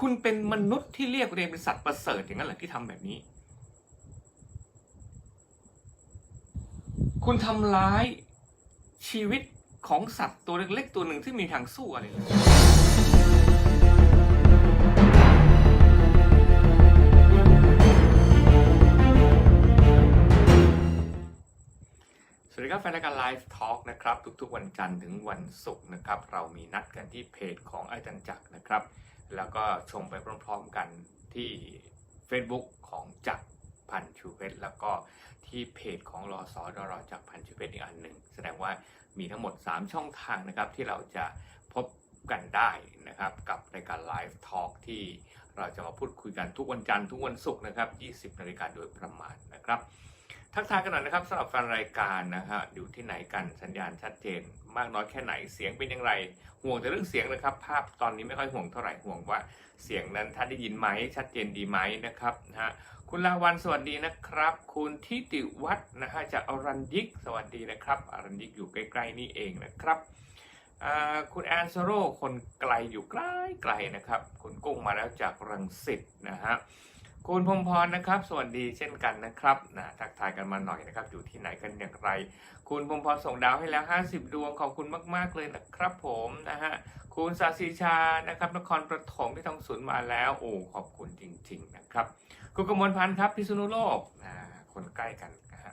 คุณเป็นมนุษย์ที่เรียกตัวเองเป็นสัตว์ประเสริฐอย่างนั้นเหรอที่ทำแบบนี้ คุณทำร้ายชีวิตของสัตว์ตัวเล็กๆตัวหนึ่งที่มีทางสู้อะไรเลยสวัสดีครับแฟนรายการไลฟ์ทอล์กนะครับ ทุกๆวันจันทร์ถึงวันศุกร์นะครับ เรามีนัดกันที่เพจของไอาจารย์จักรนะครับ แล้วก็ชมไปพร้อมๆกันที่ Facebook ของจักรพันชูเพชรแล้วก็ที่เพจของรอสอดรจักรพันชูเพชรอีกอันหนึ่ง แสดงว่ามีทั้งหมด 3 ช่องทางนะครับที่เราจะพบกันได้นะครับ กับรายการไลฟ์ทอล์กที่เราจะมาพูดคุยกันทุกวันจันทร์ทุกวันศุกร์นะครับ 20 นาฬิกาโดยประมาณนะครับ ทักทายกันหน่อยนะครับสำหรับแฟนรายการนะฮะอยู่ที่ไหนกันสัญญาณชัดเจน มากน้อยแค่ไหนเสียงเป็นอย่างไร ห่วงแต่เรื่องเสียงนะครับ ภาพตอนนี้ไม่ค่อยห่วงเท่าไหร่ห่วงว่าเสียงนั้นท่านได้ยินไหมชัดเจนดีไหมนะครับนะฮะคุณลาวันสวัสดีนะครับ คุณทิติวัฒน์นะฮะจากอรัญยิกสวัสดีนะครับอรัญยิกอยู่ใกล้ๆนี่เองนะครับคุณแอนโซโรคนไกลอยู่ใกล้ไกลๆนะครับ คุณกุ้งมาแล้วจากรังสิตนะฮะ คุณพงพรนะครับ สวัสดีเช่นกันนะครับนะทักทายกันมาหน่อยนะครับ อยู่ที่ไหนกันอย่างไร คุณพงพรส่งดาวให้แล้ว 50 ดวงขอบคุณมากๆเลยนะครับ ผมนะฮะคุณสาสีชานะครับนครปฐมที่ทองสุนมาแล้วโอ้ขอบคุณจริง ๆ นะครับ คุณกมลพันธ์ครับพิษณุโลกอ่าคนใกล้กันนะฮะ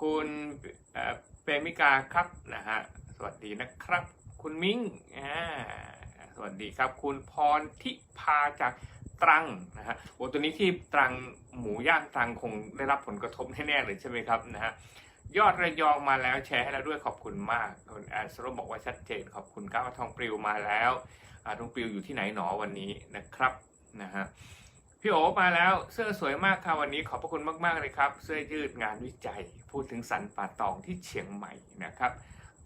คุณเอ่อเปรมิกาครับนะฮะสวัสดีนะครับ คุณมิ้งอ่าสวัสดีครับ คุณพรทิพาจาก ตรังนะฮะโอ้ตัวนี้ที่ตรังหมูย่างตรังคงได้รับผลกระทบแน่ๆเลยใช่ไหมครับนะฮะยอดระยองมาแล้วแชร์ให้แล้วด้วยขอบคุณมากคุณแอนสโรบอกว่าชัดเจนขอบคุณก้าวทองปลิวมาแล้วอาทองปลิวอยู่ที่ไหนหนอวันนี้นะครับนะฮะพี่โอมาแล้วเสื้อสวยมากค่ะวันนี้ขอบพระคุณมากๆเลยครับ เสื้อยืดงานวิจัย พูดถึงสันป่าตองที่เชียงใหม่นะครับ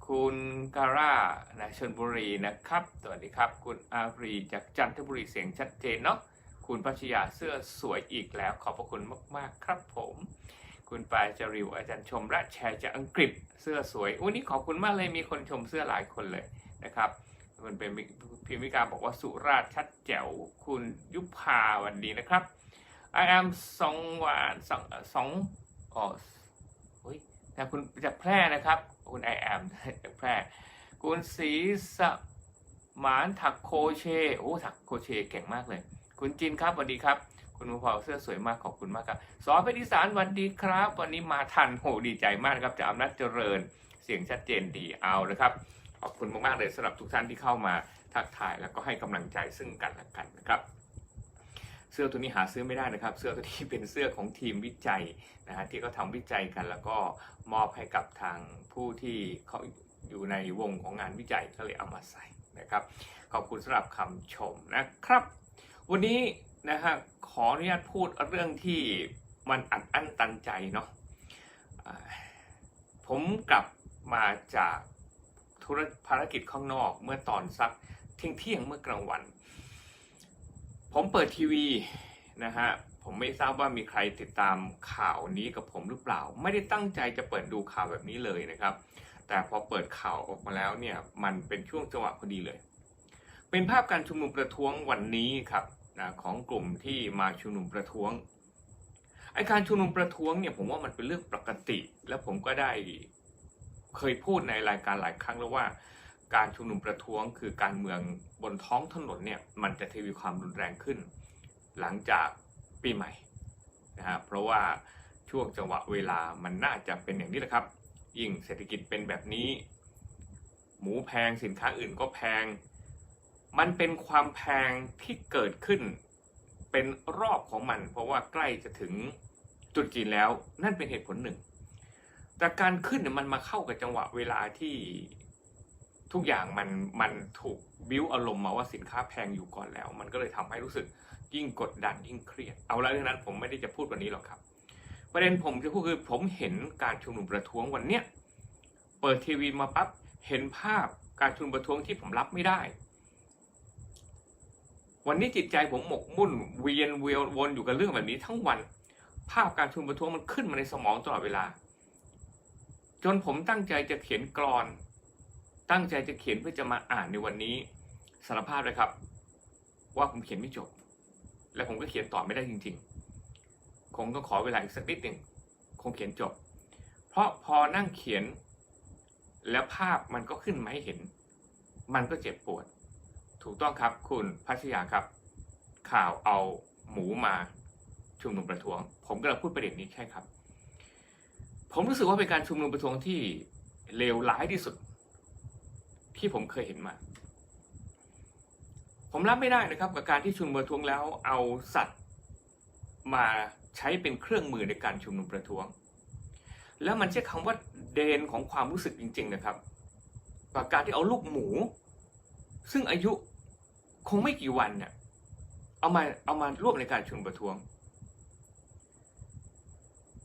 คุณการ่านะชลบุรีนะครับสวัสดีครับ คุณอารีจากจันทบุรีเสียงชัดเจนเนาะ คุณพัชยาเสื้อสวยอีกแล้ว ขอบพระคุณมากๆครับผม คุณปายจรีวอาจารย์ชมและแชร์จากอังกฤษเสื้อสวยวันนี้ขอบคุณมากเลยมีคนชมเสื้อหลายคนเลยนะครับคุณเป็นพิมพิการบอกว่าสุราชัดแจ๋วคุณยุพาวันดีนะครับ I am สองวานสองสองอ๋อเฮ้ยแต่คุณจากแพร่นะครับ คุณ I am จากแพร่ คุณศรีสมานถักโคเชโอ้ถักโคเชเก่งมากเลย คุณจินครับสวัสดีครับ คุณมุพอเสื้อสวยมากขอบคุณมากครับสอเพชรอีสานสวัสดีครับ วันนี้มาทันโหดีใจมากครับจากอำนาจเจริญเสียงชัดเจนดีเอานะครับขอบคุณมากๆเลยสำหรับทุกท่านที่เข้ามาทักทายแล้วก็ให้กำลังใจซึ่งกันและกันนะครับเสื้อตัวนี้หาซื้อไม่ได้นะครับ เสื้อตัวนี้เป็นเสื้อของทีมวิจัยนะฮะที่เขาทำวิจัยกัน แล้วก็มอบให้กับทางผู้ที่เขาอยู่ในวงของงานวิจัยก็เลยเอามาใส่นะครับ ขอบคุณสำหรับคำชมนะครับ วันนี้นะฮะขออนุญาตพูดเรื่องที่มันอัดอั้นตันใจเนาะผมกลับมาจากธุรภารกิจข้างนอกเมื่อตอนสักเที่ยงเที่ยงเมื่อกลางวัน ผมเปิดทีวีนะฮะผมไม่ทราบว่ามีใครติดตามข่าวนี้กับผมหรือเปล่า ไม่ได้ตั้งใจจะเปิดดูข่าวแบบนี้เลยนะครับ แต่พอเปิดข่าวออกมาแล้วเนี่ยมันเป็นช่วงจังหวะพอดีเลย เป็นภาพการชุมนุมประท้วงวันนี้ครับ นะของกลุ่มที่มาชุมนุมประท้วงไอการชุมนุมประท้วงเนี่ยผมว่ามันเป็นเรื่องปกติ และผมก็ได้เคยพูดในรายการหลายครั้งแล้วว่า การชุมนุมประท้วง คือการเมืองบนท้องถนนเนี่ยมันจะทวีความรุนแรงขึ้น หลังจากปีใหม่นะฮะเพราะว่าช่วงจังหวะเวลามันน่าจะเป็นอย่างนี้แหละครับ ยิ่งเศรษฐกิจเป็นแบบนี้ หมูแพงสินค้าอื่นก็แพง มันเป็นความแพงที่เกิดขึ้น เป็นรอบของมัน เพราะว่าใกล้จะถึงตรุษจีนแล้ว นั่นเป็นเหตุผลหนึ่ง แต่การขึ้นเนี่ยมันมาเข้ากับจังหวะเวลาที่ทุกอย่างมันมันถูกบิ้วอารมณ์มาว่าสินค้าแพงอยู่ก่อนแล้ว มันก็เลยทำให้รู้สึกยิ่งกดดันยิ่งเครียด เอาละเรื่องนั้นผมไม่ได้จะพูดวันนี้หรอกครับ ประเด็นผมจะพูดคือผมเห็นการชุมนุมประท้วงวันเนี้ยเปิดทีวีมาปั๊บเห็นภาพการชุมนุมประท้วงที่ผมรับไม่ได้ วันนี้จิตใจผมหมกมุ่นเวียนเวียนวนอยู่กับเรื่องแบบนี้ทั้งวัน ภาพการชุมนุมประท้วงมันขึ้นมาในสมองตลอดเวลา จนผมตั้งใจจะเขียนกรอน ตั้งใจจะเขียนเพื่อจะมาอ่านในวันนี้สารภาพเลยครับ ว่าผมเขียนไม่จบ และผมก็เขียนต่อไม่ได้จริง ๆ คงต้องขอเวลาอีกสักนิดหนึ่งคงเขียนจบ เพราะพอนั่งเขียน แล้วภาพมันก็ขึ้นมาให้เห็น มันก็เจ็บปวด ถูกต้องครับคุณพัชยาครับ ข่าวเอาหมูมาชุมนุมประท้วง ผมก็เลพูดประเด็นนี้แค่ครับ ผมรู้สึกว่าเป็นการชุมนุมประท้วงที่เลวร้ายที่สุด ที่ผมเคยเห็นมา ผมรับไม่ได้นะครับ กับการที่ชุมนุมประท้วงแล้วเอาสัตว์มาใช้เป็นเครื่องมือในการชุมนุมประท้วง แล้วมันใช้คำว่าเดนของความรู้สึกจริง ๆ นะครับกับการที่เอาลูกหมู ซึ่งอายุคงไม่กี่วันเนี่ยเอามาเอามาร่วมในการชุมประท้วง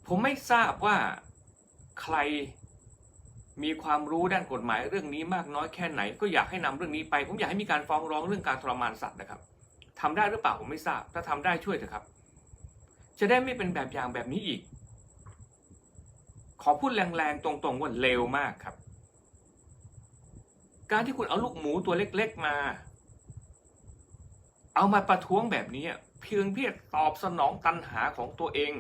ผมไม่ทราบว่าใครมีความรู้ด้านกฎหมายเรื่องนี้มากน้อยแค่ไหน ก็อยากให้นำเรื่องนี้ไป ผมอยากให้มีการฟ้องร้องเรื่องการทรมานสัตว์นะครับทำได้หรือเปล่าผมไม่ทราบ ถ้าทำได้ช่วยเถอะครับ จะได้ไม่เป็นแบบอย่างแบบนี้อีก ขอพูดแรงๆตรงๆว่าเลวมากครับ การที่คุณเอาลูกหมูตัวเล็กๆมา เอามาประท้วงแบบนี้ เพียงเพียงตอบสนองตันหาของตัวเอง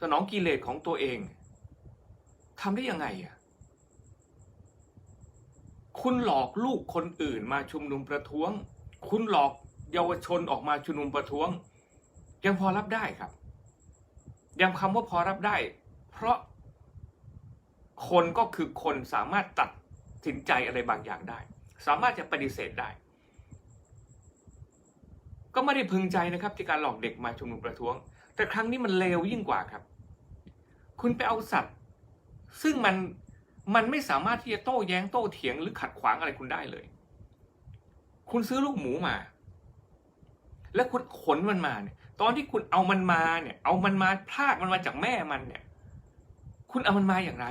สนองกิเลสของตัวเองทำได้ยังไงอะคุณหลอกลูกคนอื่นมาชุมนุมประท้วง คุณหลอกเยาวชนออกมาชุมนุมประท้วง ยังพอรับได้ครับ ยังคำว่าพอรับได้ เพราะคนก็คือคนสามารถตัด สินใจอะไรบางอย่างได้ สามารถจะปฏิเสธได้ ก็ไม่ได้พึงใจนะครับที่การหลอกเด็กมาชุมนุมประท้วง แต่ครั้งนี้มันเลวยิ่งกว่าครับ คุณไปเอาสัตว์ ซึ่งมันมันไม่สามารถที่จะโต้แย้งโต้เถียงหรือขัดขวางอะไรคุณได้เลย คุณซื้อลูกหมูมา แล้วคุณขนมันมาเนี่ย ตอนที่คุณเอามันมาเนี่ย เอามันมาพรากมันมาจากแม่มันเนี่ย คุณเอามันมาอย่างไร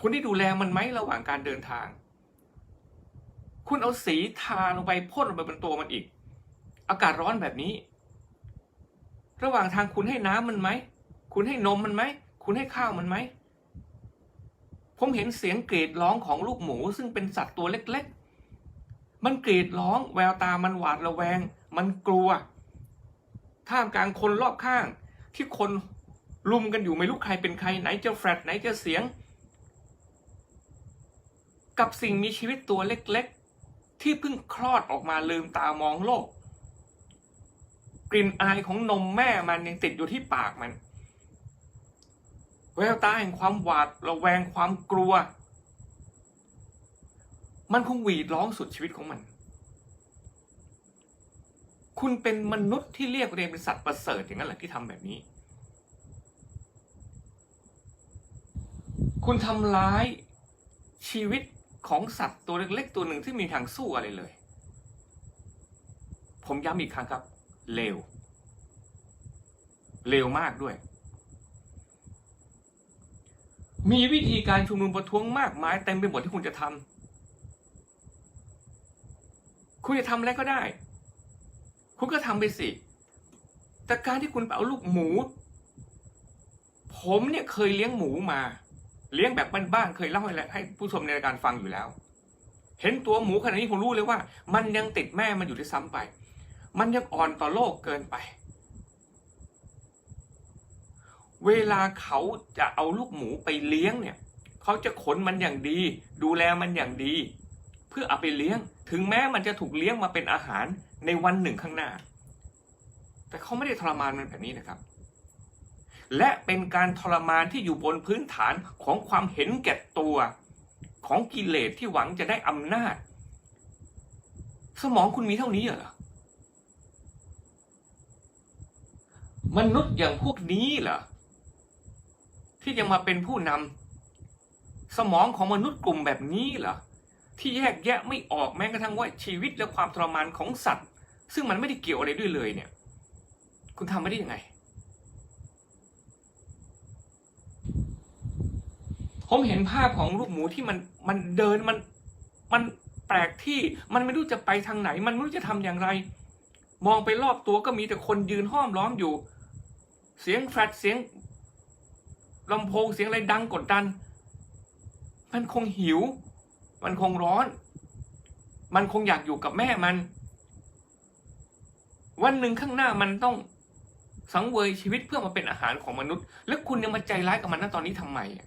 คุณได้ดูแลมันไหมระหว่างการเดินทาง คุณเอาสีทาลงไปพ่นลงไปบนตัวมันอีก อากาศร้อนแบบนี้ ระหว่างทางคุณให้น้ำมันไหม คุณให้นมมันไหม คุณให้ข้าวมันไหม ผมเห็นเสียงกรีดร้องของลูกหมูซึ่งเป็นสัตว์ตัวเล็กๆ มันกรีดร้อง แววตามันหวาดระแวง มันกลัว ท่ามกลางคนรอบข้างที่คนลุมกันอยู่ไม่รู้ใครเป็นใครไหนจะแฟลตไหนจะเสียง กับสิ่งมีชีวิตตัวเล็กๆ ที่เพิ่งคลอดออกมาลืมตามองโลก กลิ่นอายของนมแม่มันยังติดอยู่ที่ปากมัน แววตาแห่งความหวาดระแวงความกลัว มันคงหวีดร้องสุดชีวิตของมัน คุณเป็นมนุษย์ที่เรียกเรียนเป็นสัตว์ประเสริฐอย่างนั้นแหละที่ทำแบบนี้ คุณทำร้ายชีวิต ของสัตว์ตัวเล็กๆตัวหนึ่งที่มีทางสู้อะไรเลย ผมย้ำอีกครั้งครับ เลวเลวมากด้วย มีวิธีการชุมนุมประท้วงมากมายเต็มไปหมดที่คุณจะทำคุณจะทำอะไรก็ได้ คุณก็ทำไปสิ แต่การที่คุณไปเอาลูกหมู ผมเนี่ยเคยเลี้ยงหมูมา เลี้ยงแบบบ้านๆเคยเล่าให้ให้ผู้ชมในรายการฟังอยู่แล้ว เห็นตัวหมูขนาดนี้ผมรู้เลยว่า มันยังติดแม่มันอยู่ที่ซ้ำไป มันยังอ่อนต่อโลกเกินไป เวลาเขาจะเอาลูกหมูไปเลี้ยงเนี่ยเขาจะขนมันอย่างดี ดูแลมันอย่างดี เพื่อเอาไปเลี้ยง ถึงแม้มันจะถูกเลี้ยงมาเป็นอาหารในวันหนึ่งข้างหน้า แต่เขาไม่ได้ทรมานมันแบบนี้นะครับ และเป็นการทรมานที่อยู่บนพื้นฐานของความเห็นแก่ตัวของกิเลสที่หวังจะได้อำนาจ สมองคุณมีเท่านี้เหรอ มนุษย์อย่างพวกนี้เหรอ ที่จะมาเป็นผู้นำสมองของมนุษย์กลุ่มแบบนี้เหรอ ที่แยกแยะไม่ออกแม้กระทั่งว่าชีวิตและความทรมานของสัตว์ ซึ่งมันไม่ได้เกี่ยวอะไรด้วยเลยเนี่ย คุณทำไม่ได้ยังไง ผมเห็นภาพของลูกหมูที่มันมันเดินมันมันแปลกที่มันไม่รู้จะไปทางไหน มันไม่รู้จะทำอย่างไร มองไปรอบตัวก็มีแต่คนยืนห้อมล้อมอยู่ เสียงแฟลชเสียงลำโพงเสียงอะไรดังกดดัน มันคงหิว มันคงร้อน มันคงอยากอยู่กับแม่มัน วันหนึ่งข้างหน้ามันต้องสังเวยชีวิตเพื่อมาเป็นอาหารของมนุษย์ แล้วคุณยังมาใจร้ายกับมันณตอนนี้ทำไมอะ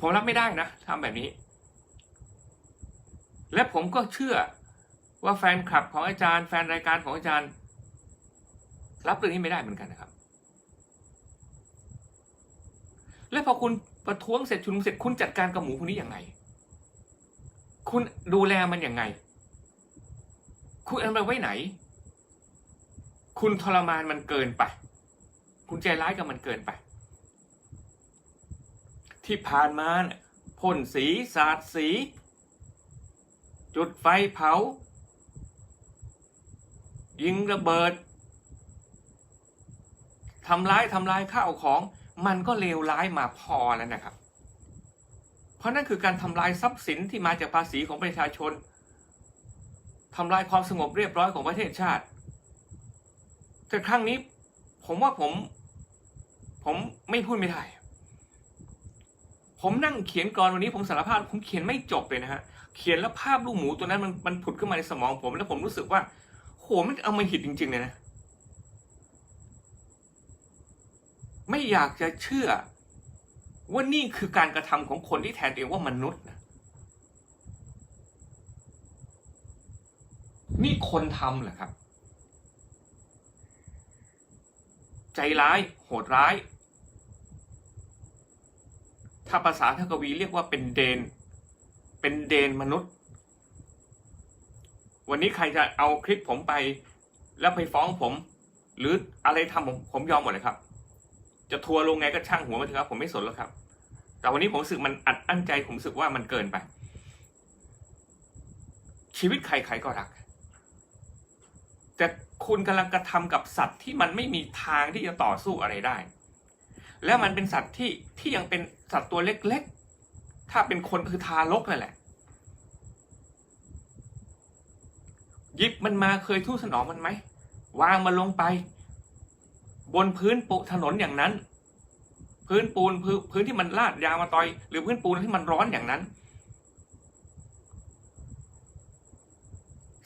ผมรับไม่ได้นะทำแบบนี้ และผมก็เชื่อว่าแฟนคลับของอาจารย์ แฟนรายการของอาจารย์ รับเรื่องนี้ไม่ได้เหมือนกันนะครับ และพอคุณประท้วงเสร็จชุมนุมเสร็จคุณจัดการกับหมูพวกนี้ยังไง คุณดูแลมันยังไง คุณเอามันไว้ไหน คุณทรมานมันเกินไป คุณใจร้ายกับมันเกินไป ที่ผ่านมาเนี่ยพ่นสีสาดสี จุดไฟเผา ยิงระเบิดทำร้ายทำลายข้าวของมันก็เลวร้ายมาพอแล้วนะครับ เพราะนั่นคือการทำลายทรัพย์สินที่มาจากภาษีของประชาชนทำลายความสงบเรียบร้อยของประเทศชาติ แต่ครั้งนี้ผมว่าผม ผมไม่พูดไม่ได้ ผมนั่งเขียนกรวันนี้ผมสารภาพผมเขียนไม่จบเลยนะฮะ เขียนแล้วภาพลูกหมูตัวนั้นมันมันผุดขึ้นมาในสมองผมแล้วผมรู้สึกว่า โหมันเอามาหิดจริง ๆ เลยนะ ไม่อยากจะเชื่อ ว่านี่คือการกระทำของคนที่แทนตัวเองว่ามนุษย์นะนี่คนทำเหรอครับ ใจร้าย โหดร้าย ถ้าภาษาทกวีเรียกว่าเป็นเดน เป็นเดนมนุษย์ วันนี้ใครจะเอาคลิปผมไป แล้วไปฟ้องผม หรืออะไรทำผมผมยอมหมดเลยครับ จะทัวร์ลงไงก็ช่างหัวมันเถอะครับผมไม่สนแล้วครับ แต่วันนี้ผมสึกมันอัดอั้นใจผมสึกว่ามันเกินไป ชีวิตใครใครก็รัก แต่คุณกำลังกระทำกับสัตว์ที่มันไม่มีทางที่จะต่อสู้อะไรได้ และมันเป็นสัตว์ที่ที่ยังเป็นสัตว์ตัวเล็กๆ ถ้าเป็นคนคือทารกนั่นแหละ ยิบมันมาเคยทู่สนองมันไหม วางมันลงไป บนพื้นปูถนนอย่างนั้น พื้นปูนพื้นพื้นที่มันลาดยางมาตอย หรือพื้นปูนที่มันร้อนอย่างนั้น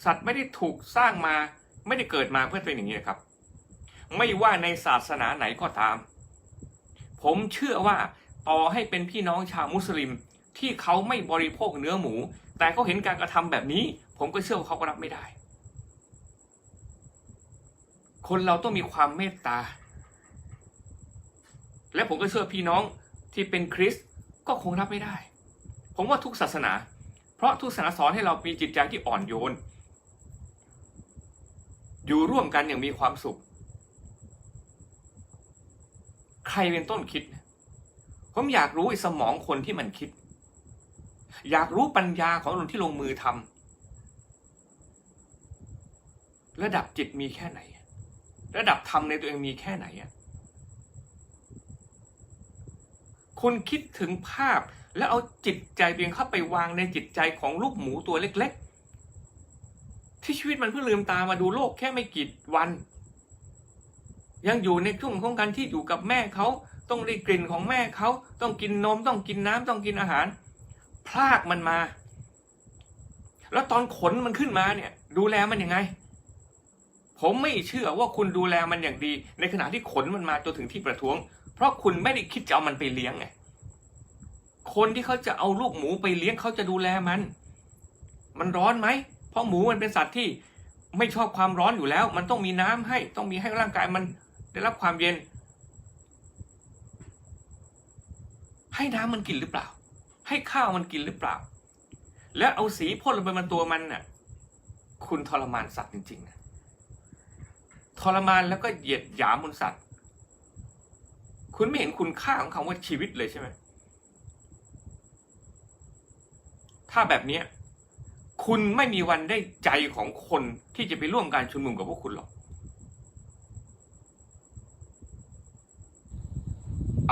สัตว์ไม่ได้ถูกสร้างมาไม่ได้เกิดมาเพื่อเป็นอย่างนี้นะครับ ไม่ว่าในศาสนาไหนก็ตาม ผมเชื่อว่าต่อให้เป็นพี่น้องชาวมุสลิม ที่เขาไม่บริโภคเนื้อหมู แต่เขาเห็นการกระทำแบบนี้ ผมก็เชื่อว่าเขาก็รับไม่ได้ คนเราต้องมีความเมตตา และผมก็เชื่อพี่น้องที่เป็นคริสต์ก็คงรับไม่ได้ ผมว่าทุกศาสนา เพราะทุกศาสนาสอนให้เรามีจิตใจที่อ่อนโยน อยู่ร่วมกันอย่างมีความสุข ใครเป็นต้นคิด ผมอยากรู้ไอ้สมองคนที่มันคิด อยากรู้ปัญญาของคนที่ลงมือทำระดับจิตมีแค่ไหน ระดับธรรมในตัวเองมีแค่ไหนอะคุณคิดถึงภาพแล้วเอาจิตใจตัวเองเข้าไปวางในจิตใจของลูกหมูตัวเล็ก ๆ ที่ชีวิตมันเพิ่งลืมตามาดูโลกแค่ไม่กี่วัน ยังอยู่ในช่วงของการที่อยู่กับแม่เขาต้องได้กลิ่นของแม่เขาต้องกินนมต้องกินน้ำต้องกินอาหาร พลากมันมา แล้วตอนขนมันขึ้นมาเนี่ย ดูแลมันยังไง ผมไม่เชื่อว่าคุณดูแลมันอย่างดี ในขณะที่ขนมันมาจนถึงที่ประท้วง เพราะคุณไม่ได้คิดจะเอามันไปเลี้ยงไงคนที่เขาจะเอาลูกหมูไปเลี้ยงเขาจะดูแลมัน มันร้อนไหม เพราะหมูมันเป็นสัตว์ที่ไม่ชอบความร้อนอยู่แล้ว มันต้องมีน้ำให้ ต้องมีให้ร่างกายมัน ได้รับความเย็น ให้น้ำมันกินหรือเปล่า ให้ข้าวมันกินหรือเปล่า แล้วเอาสีพ่นลงไปบนตัวมันน่ะ คุณทรมานสัตว์จริงๆนะทรมานแล้วก็เหยียดหยามบนสัตว์ คุณไม่เห็นคุณค่าของคำว่าชีวิตเลยใช่ไหมถ้าแบบนี้คุณไม่มีวันได้ใจของคนที่จะไปร่วมการชุมนุมกับพวกคุณหรอก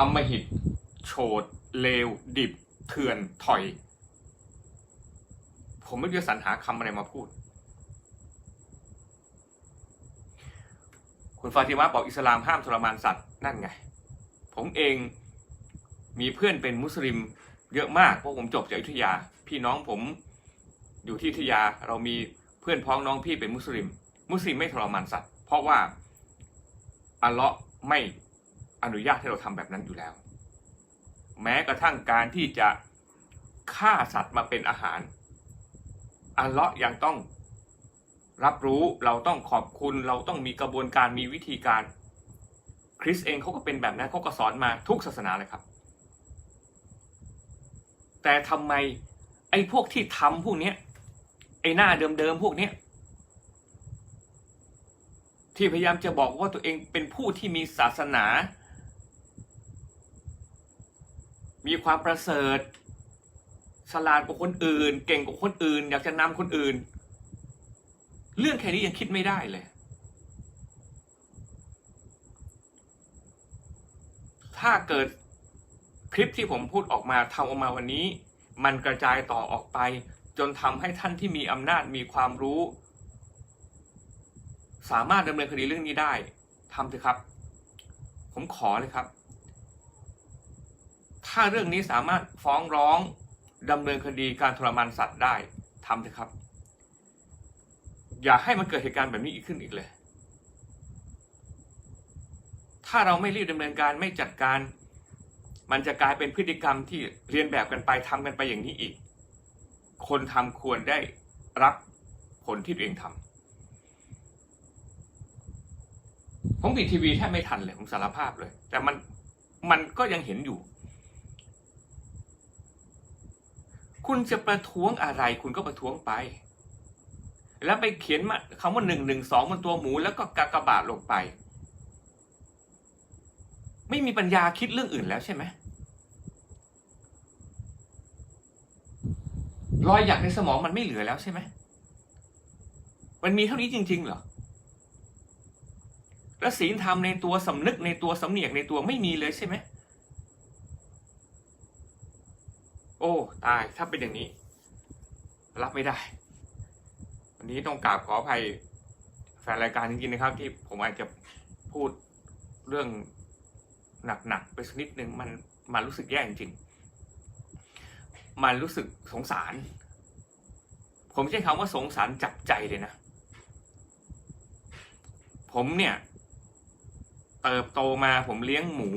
อำมหิต โฉด เลว ดิบ เถื่อน ถอย ผมไม่รู้จะสรรหาคำอะไรมาพูด คุณฟาติมาบอกอิสลามห้ามทรมานสัตว์ นั่นไง ผมเองมีเพื่อนเป็นมุสลิมเยอะมาก เพราะผมจบจากอยุธยา พี่น้องผมอยู่ที่อยุธยา เรามีเพื่อนพ้องน้องพี่เป็นมุสลิม มุสลิมไม่ทรมานสัตว์ เพราะว่าอัลเลาะห์ไม่ อนุญาตให้เราทำแบบนั้นอยู่แล้ว แม้กระทั่งการที่จะฆ่าสัตว์มาเป็นอาหาร อัลเลาะห์ยังต้องรับรู้เราต้องขอบคุณเราต้องมีกระบวนการมีวิธีการ คริสเองเขาก็เป็นแบบนั้นเขาก็สอนมาทุกศาสนาเลยครับ แต่ทำไมไอ้พวกที่ทำพวกเนี้ยไอ้หน้าเดิมๆพวกเนี้ยที่พยายามจะบอกว่าตัวเองเป็นผู้ที่มีศาสนา มีความประเสริฐฉลาดกว่าคนอื่น เก่งกว่าคนอื่น อยากจะนำคนอื่น เรื่องแค่นี้ยังคิดไม่ได้เลย ถ้าเกิดคลิปที่ผมพูดออกมาทำออกมาวันนี้ มันกระจายต่อออกไป จนทำให้ท่านที่มีอำนาจมีความรู้ สามารถดำเนินคดีเรื่องนี้ได้ทำเถอะครับ ผมขอเลยครับ ถ้าเรื่องนี้สามารถฟ้องร้องดำเนินคดีการทรมานสัตว์ได้ทำเถอะครับ อย่าให้มันเกิดเหตุการณ์แบบนี้อีกขึ้นอีกเลย ถ้าเราไม่รีบดำเนินการไม่จัดการ มันจะกลายเป็นพฤติกรรมที่เรียนแบบกันไปทำกันไปอย่างนี้อีก คนทำควรได้รับผลที่ตัวเองทำผมปิดทีวีแทบไม่ทันเลยผมสารภาพเลย แต่มันมันก็ยังเห็นอยู่ คุณจะประท้วงอะไร คุณก็ประท้วงไป แล้วไปเขียนมาคำว่าหนึ่งหนึ่งสองบนตัวหมูแล้วก็กากบาทลงไป ไม่มีปัญญาคิดเรื่องอื่นแล้วใช่ไหมรอยหยักในสมองมันไม่เหลือแล้วใช่ไหม มันมีเท่านี้จริง ๆ เหรอ แล้วศีลธรรมในตัวสำนึกในตัวสำเนียกในตัวไม่มีเลยใช่ไหม โอ้ตายถ้าเป็นอย่างนี้ รับไม่ได้ วันนี้ต้องกราบขออภัยแฟนรายการจริงๆนะครับ ที่ผมอาจจะพูดเรื่องหนักๆไปสักนิดนึงมันมันรู้สึกแย่จริงมันรู้สึกสงสาร ผมใช้คำว่าสงสารจับใจเลยนะ ผมเนี่ย เติบโตมาผมเลี้ยงหมู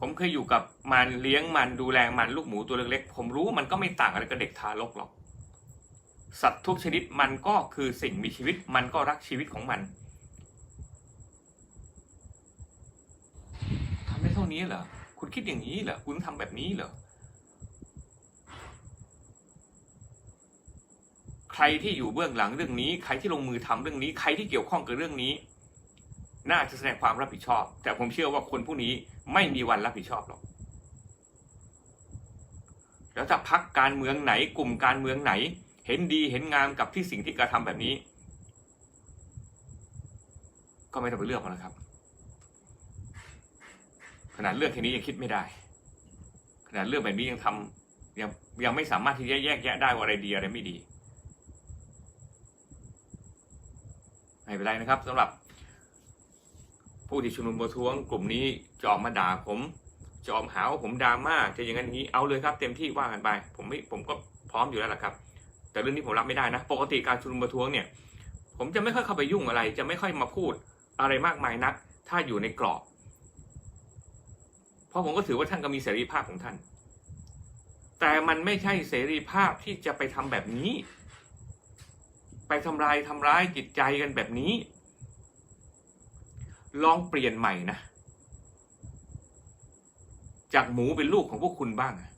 ผมเคยอยู่กับมันเลี้ยงมันดูแลมันลูกหมูตัวเล็กๆ ผมรู้มันก็ไม่ต่างอะไรกับเด็กทารกหรอก สัตว์ทุกชนิดมันก็คือสิ่งมีชีวิตมันก็รักชีวิตของมันทำได้เท่านี้เหรอคุณคิดอย่างนี้เหรอคุณทำแบบนี้เหรอใครที่อยู่เบื้องหลังเรื่องนี้ ใครที่ลงมือทำเรื่องนี้ ใครที่เกี่ยวข้องกับเรื่องนี้ น่าจะแสดงความรับผิดชอบ แต่ผมเชื่อว่าคนผู้นี้ ไม่มีวันรับผิดชอบหรอก แล้วถ้าพักการเมืองไหนกลุ่มการเมืองไหน เห็นดีเห็นงามกับที่สิ่งที่กระทำแบบนี้ ก็ไม่ต้องไปเลือกมันนะครับ ขนาดเรื่องแค่นี้ยังคิดไม่ได้ ขนาดเรื่องแบบนี้ยังทำยังยังไม่สามารถที่จะแยกแยะได้ว่าอะไรดีอะไรไม่ดีไม่เป็นไรนะครับสำหรับ ผู้ที่ชุมนุมประท้วงกลุ่มนี้จะออกมาด่าผมจะออกหาว่าผมดราม่าจะอย่างนั้นอย่างนี้เอาเลยครับ เต็มที่ว่ากันไป ผมไม่ผมก็พร้อมอยู่แล้วล่ะครับ แต่เรื่องนี้ผมรับไม่ได้นะ ปกติการชุมนุมประท้วงเนี่ย ผมจะไม่ค่อยเข้าไปยุ่งอะไร จะไม่ค่อยมาพูดอะไรมากมายนัก ถ้าอยู่ในกรอบ เพราะผมก็ถือว่าท่านก็มีเสรีภาพของท่าน แต่มันไม่ใช่เสรีภาพที่จะไปทำแบบนี้ ไปทำลายทำร้ายจิตใจกันแบบนี้ ลองเปลี่ยนใหม่นะ จากหมูเป็นลูกของพวกคุณบ้างอะ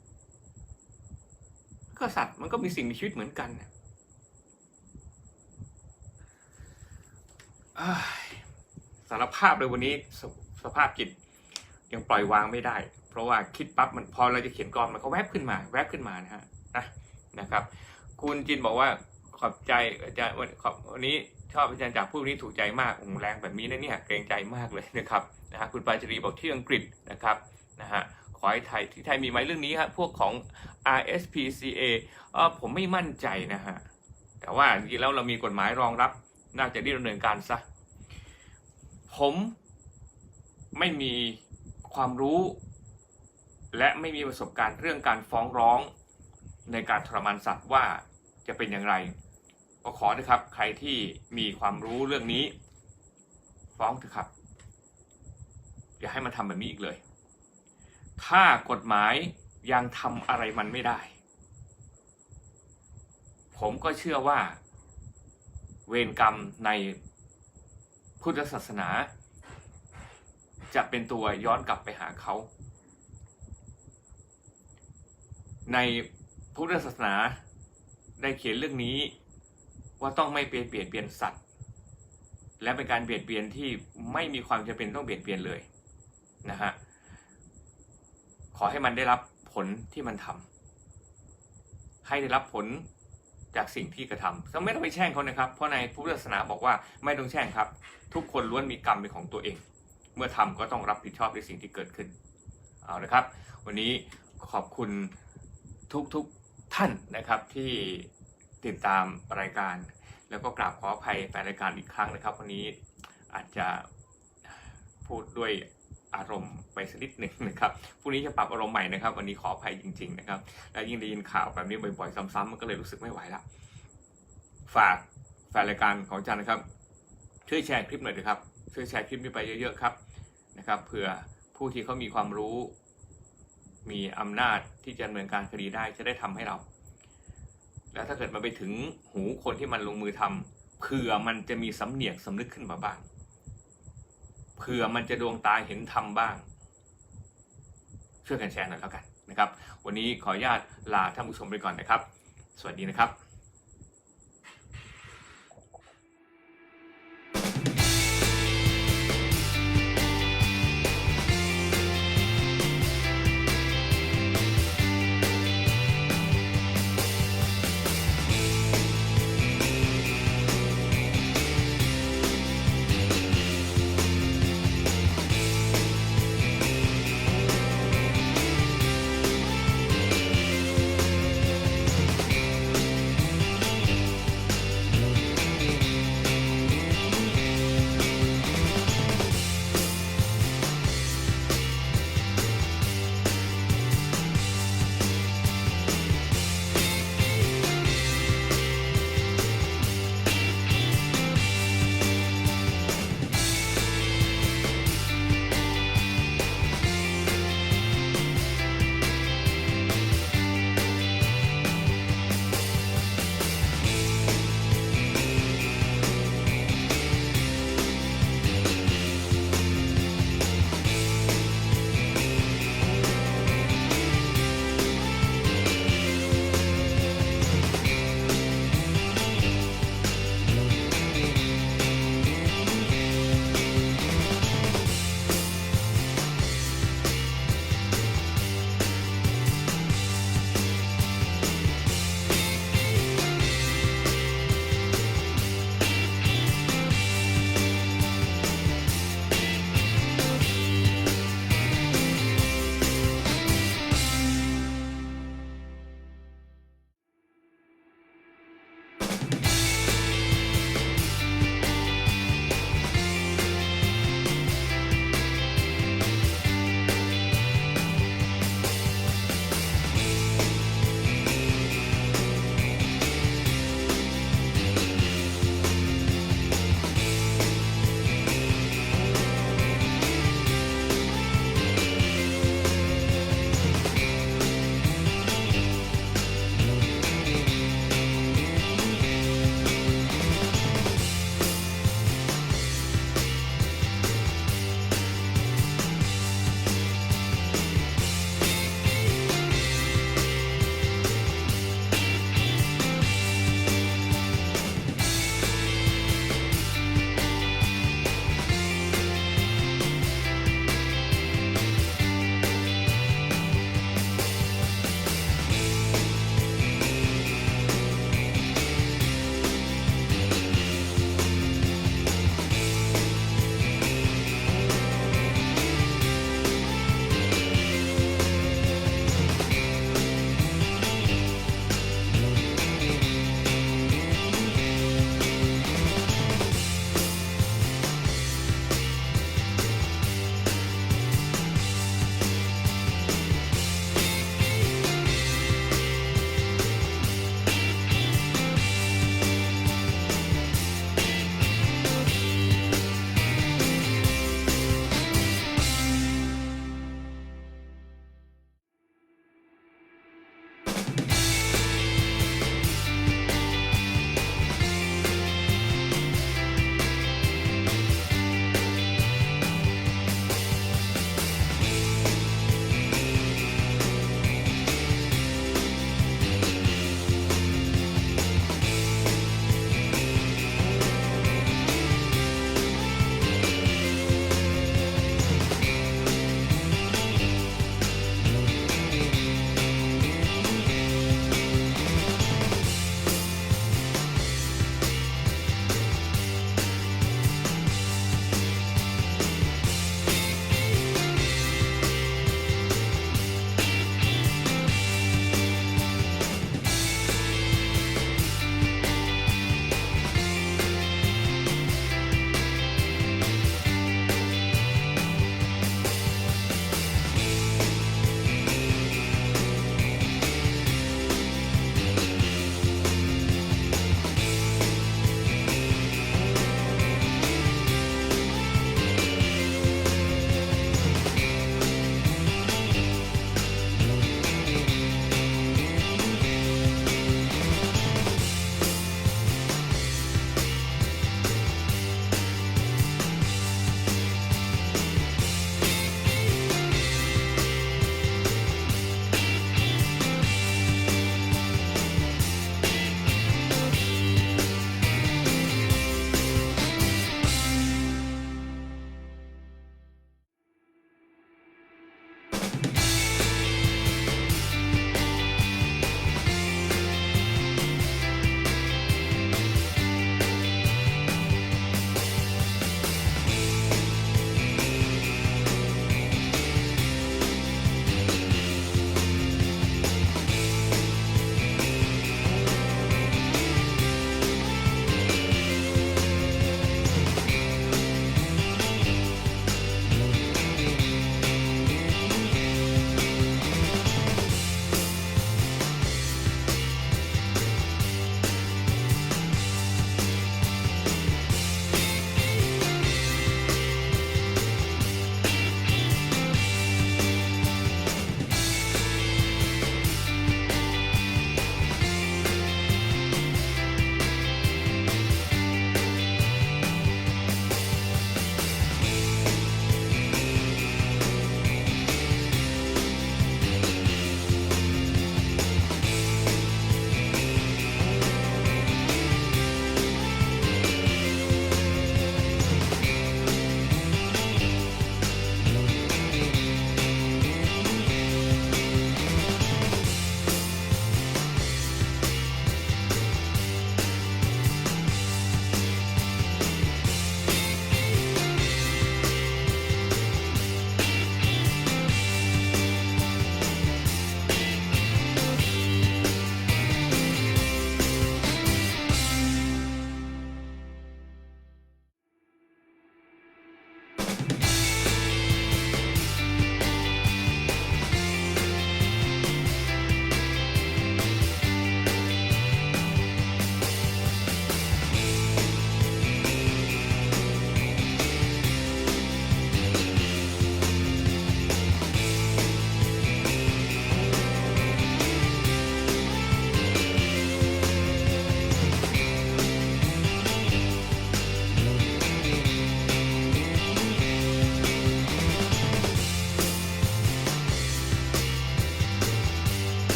ก็สัตว์มันก็มีสิ่งมีชีวิตเหมือนกันน่ะอ้ายสารภาพเลยวันนี้สสภาพจิตยังปล่อยวางไม่ได้ เพราะว่าคิดปั๊บมันพอเราจะเขียนกรอนมันก็แวบขึ้นมา แวบขึ้นมานะฮะนะนะครับ คุณจินบอกว่า ขอบใจอาจารย์วันขอบวันนี้ชอบอาจารย์จากผู้นี้ถูกใจมากองแรงแบบนี้นะเนี่ยเกรงใจมากเลยนะครับนะฮะคุณปาจรีบอกที่อังกฤษนะครับนะฮะขอให้ไทยที่ไทยมีไหมเรื่องนี้ฮะพวกของ RSPCA เออผมไม่มั่นใจนะฮะแต่ว่าจริงแล้วเรามีกฎหมายรองรับ น่าจะรีบดำเนินการซะผมไม่มีความรู้ และไม่มีประสบการณ์เรื่องการฟ้องร้องในการทรมานสัตว์ว่าจะเป็นอย่างไร ก็ขอนะครับ ใครที่มีความรู้เรื่องนี้ ฟ้องเถอะครับ อย่าให้มันทำแบบนี้อีกเลย ถ้ากฎหมายยังทำอะไรมันไม่ได้ ผมก็เชื่อว่า เวรกรรมในพุทธศาสนา จะเป็นตัวย้อนกลับไปหาเขา ในพุทธศาสนาได้เขียนเรื่องนี้ ว่าต้องไม่เปลี่ยนเปลี่ยนเปลี่ยนสัตว์ และเป็นการเบียดเบียนที่ไม่มีความจำเป็นต้องเบียดเบียนเลยนะฮะขอให้มันได้รับผลที่มันทำให้ได้รับผลจากสิ่งที่กระทำซึ่งไม่ต้องไปแช่งเขานะครับ เพราะในพุทธศาสนาบอกว่าไม่ต้องแช่งครับ ทุกคนล้วนมีกรรมเป็นของตัวเอง เมื่อทำก็ต้องรับผิดชอบในสิ่งที่เกิดขึ้น เอาละครับ วันนี้ขอบคุณทุกๆท่านนะครับที่ ติดตามรายการ แล้วก็กราบขออภัยแฟนรายการอีกครั้งนะครับ วันนี้อาจจะพูดด้วยอารมณ์ไปสักนิดหนึ่งนะครับพรุ่งนี้จะปรับอารมณ์ใหม่นะครับ วันนี้ขออภัยจริง ๆ นะครับ แล้วยิ่งได้ยินข่าวแบบนี้บ่อยๆ ซ้ำๆมันก็เลยรู้สึกไม่ไหวแล้วฝากแฟนรายการของอาจารย์นะครับ ช่วยแชร์คลิปหน่อยนะครับ ช่วยแชร์คลิปนี้ไปเยอะๆครับนะครับเผื่อผู้ที่เขามีความรู้ มีอำนาจที่จะดำเนินการคดีได้จะได้ทำให้เรา แล้วถ้าเกิดมันไปถึงหูคนที่มันลงมือทำเผื่อมันจะมีสำเนียกสำนึกขึ้นมาบ้างเผื่อมันจะดวงตาเห็นธรรมบ้าง ช่วยกันแชร์หน่อยแล้วกันนะครับ วันนี้ขออนุญาตลาท่านผู้ชมไปก่อนนะครับ สวัสดีนะครับ